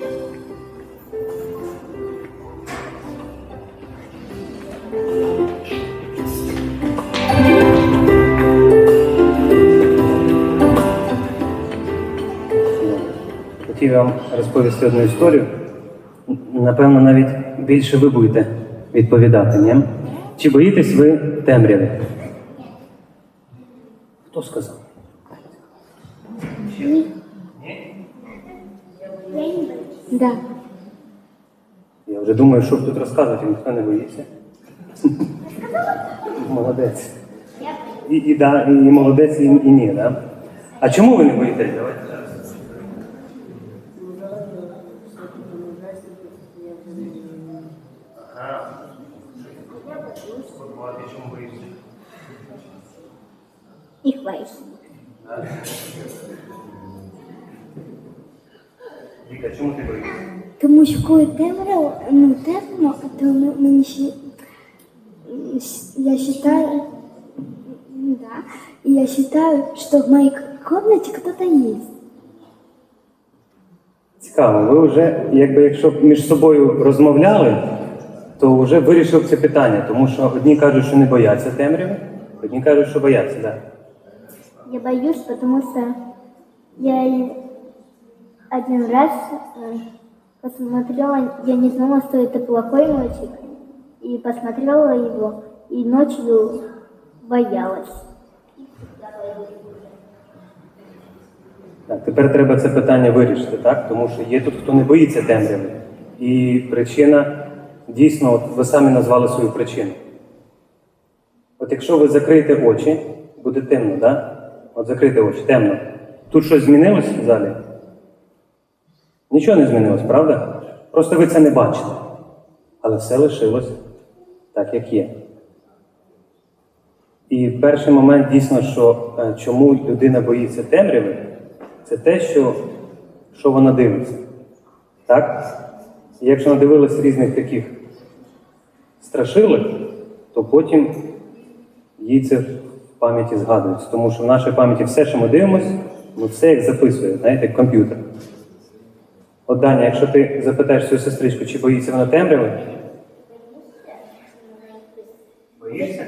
Хотів вам розповісти одну історію. Напевно, навіть більше ви будете відповідати, ні? Чи боїтесь ви темряви? Хто сказав? Да. Я вже думаю, що ж тут розказувати, ніхто не боїться. Молодець. І, і, да, і молодець, і, і ні, да? А чому ви не боїтесь? Давайте зараз. Ага. От, ти чому боїшся? Віка, чому ти боїшся? Тому що коли темно, ну темно, то мені ще я считаю, м, да, я считаю, что в моей к- комнате кто-то есть. Цікаво, ви вже, якби якщо б між собою розмовляли, то вже вирішив це питання, тому що одні кажуть, що не бояться темряви, одні кажуть, що бояться, так. Я боюсь, потому что я один раз э, посмотрела, я не знала, что это плохой мальчик, и посмотрела его, и ночью боялась. Так, тепер треба це питання вирішити, так? Тому що є тут, хто не боїться темряви. І причина, дійсно, от ви самі назвали свою причину. От якщо ви закриєте очі, буде темно, так? От закрийте очі, темно. Тут щось змінилось в залі? Нічого не змінилось, правда? Просто ви це не бачите. Але все лишилось так, як є. І перший момент дійсно, що е, чому людина боїться темряви, це те, що, що вона дивиться. Так? І якщо надивилась різних таких страшилок, то потім їй це в пам'яті згадується. Тому що в нашій пам'яті все, що ми дивимося, ми все як записуємо, знаєте, як комп'ютер. От Даня, якщо ти запитаєш свою сестричку, чи боїться вона темряви? Боїшся?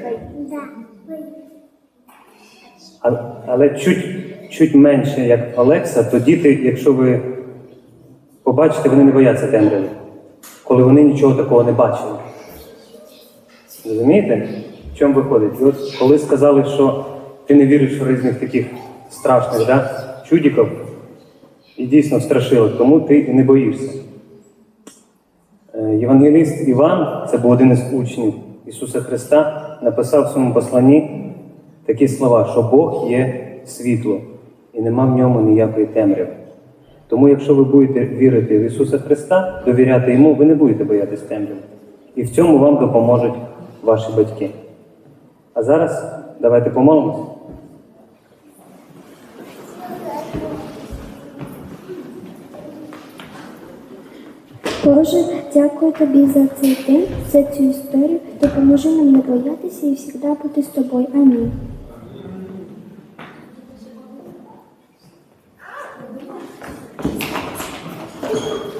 Але чуть, чуть менше, як Олекса, то діти, якщо ви побачите, вони не бояться темряви, коли вони нічого такого не бачили. Розумієте? В чому виходить? І от коли сказали, що ти не віриш в різних таких страшних да, чудіків, і дійсно страшилок, тому ти і не боїшся. Е, Євангеліст Іван, це був один із учнів Ісуса Христа, написав в своєму посланні такі слова, що Бог є світло, і нема в ньому ніякої темряви. Тому, якщо ви будете вірити в Ісуса Христа, довіряти Йому, ви не будете боятись темряви. І в цьому вам допоможуть ваші батьки. А зараз давайте помолимось. Боже, дякую тобі за цей день, за цю історію. Допоможи нам не боятися і завжди бути з тобою. Амінь.